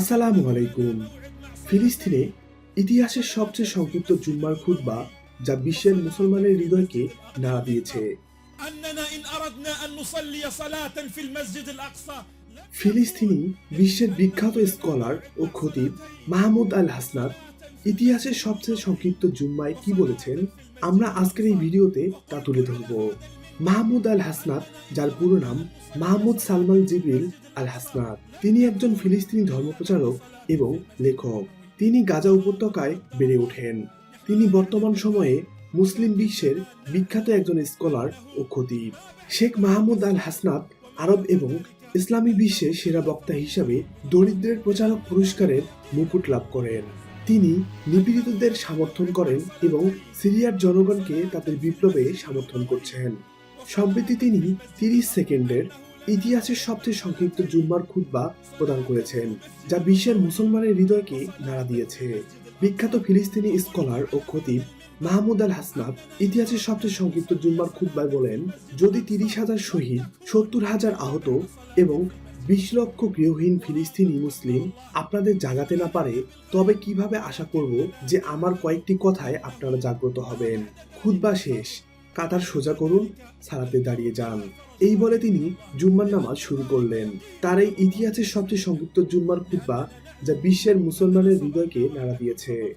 আসসালামু আলাইকুম। ফিলিস্তিনে ইতিহাসের সবচেয়ে সংক্ষিপ্ত জুম্মার খুদ্া যা বিশ্বের মুসলমানের হৃদয়কে নাড়া দিয়েছে। ফিলিস্তিনি বিশ্বের বিখ্যাত স্কলার ও খতিব মাহমুদ আল হাসনাত ইতিহাসের সবচেয়ে সংক্ষিপ্ত জুম্মায় কি বলেছেন? আমরা আজকের এই ভিডিওতে তা তুলে ধরব। মাহমুদ আল হাসনাত যার পুরো নাম মাহমুদ সালমান জিবিল আল হাসনাত তিনি একজন ফিলিস্তিনি ধর্মপ্রচারক এবং লেখক। তিনি গাজা উপত্যকায় বেড়ে ওঠেন। তিনি বর্তমান সময়ে মুসলিম বিশ্বের বিখ্যাত একজন স্কলার ও খতিব। শেখ মাহমুদ আল হাসনাত আরব এবং ইসলামী বিশ্বে সেরা বক্তা হিসাবে দরিদ্রের প্রচারক পুরস্কারের মুকুট লাভ করেন। তিনি নিপীড়িতদের সমর্থন করেন এবং সিরিয়ার জনগণকে তাদের বিপ্লবে সমর্থন করছেন। সম্প্রতি তিনি তিরিশ সেকেন্ডের ইতিহাসের সবচেয়ে সংক্ষিপ্ত জুম্মার খুতবা প্রদান করেছেন, যা বিশ্বের মুসলমানের হৃদয়কে নাড়া দিয়েছে। বিখ্যাত ফিলিস্তিনি স্কলার ও খতিব মাহমুদ আল হাসনাত ইতিহাসের সবচেয়ে সংক্ষিপ্ত জুম্মার খুতবায় বলেন, যদি তিরিশ হাজার শহীদ, সত্তর হাজার আহত এবং বিশ লক্ষ গৃহহীন ফিলিস্তিনি মুসলিম আপনাদের জাগাতে না পারে, তবে কীভাবে আশা করব যে আমার কয়েকটি কথায় আপনারা জাগ্রত হবেন? খুতবা শেষ। কাতার সোজা করুন সালাতে দাঁড়িয়ে যান। এই বলে তিনি জুম্মার নামাজ শুরু করলেন। তার এই ইতিহাসের সবচেয়ে সংক্ষিপ্ত জুম্মার খুতবা যা বিশ্বের মুসলমানের হৃদয়কে নাড়া দিয়েছে।